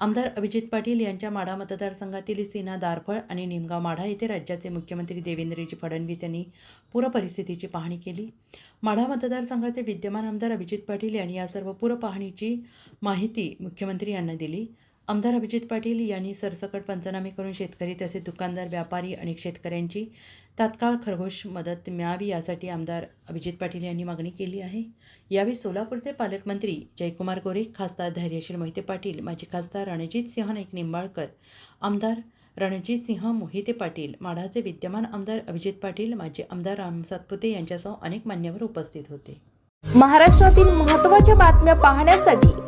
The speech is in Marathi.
आमदार अभिजित पाटील यांच्या माढा मतदारसंघातील सीना दारफळ आणि निमगाव माढा येथे राज्याचे मुख्यमंत्री देवेंद्रजी फडणवीस यांनी पूरपरिस्थितीची पाहणी केली. माढा मतदारसंघाचे विद्यमान आमदार अभिजित पाटील यांनी या सर्व पूर पाहणीची माहिती मुख्यमंत्री यांना दिली. आमदार अभिजित पाटील यांनी सरसकट पंचनामे करून शेतकरी तसेच दुकानदार व्यापारी आणि शेतकऱ्यांची तात्काळ खरगोश मदत मिळावी यासाठी आमदार अभिजित पाटील यांनी मागणी केली आहे. यावेळी सोलापूरचे पालकमंत्री जयकुमार गोरे खासदार धैर्यशील मोहिते पाटील माजी खासदार रणजित सिंह नाईक निंबाळकर आमदार रणजित सिंह मोहिते पाटील माढाचे विद्यमान आमदार अभिजित पाटील माजी आमदार राम सातपुते यांच्यासह अनेक मान्यवर उपस्थित होते. महाराष्ट्रातील महत्त्वाच्या बातम्या पाहण्यासाठी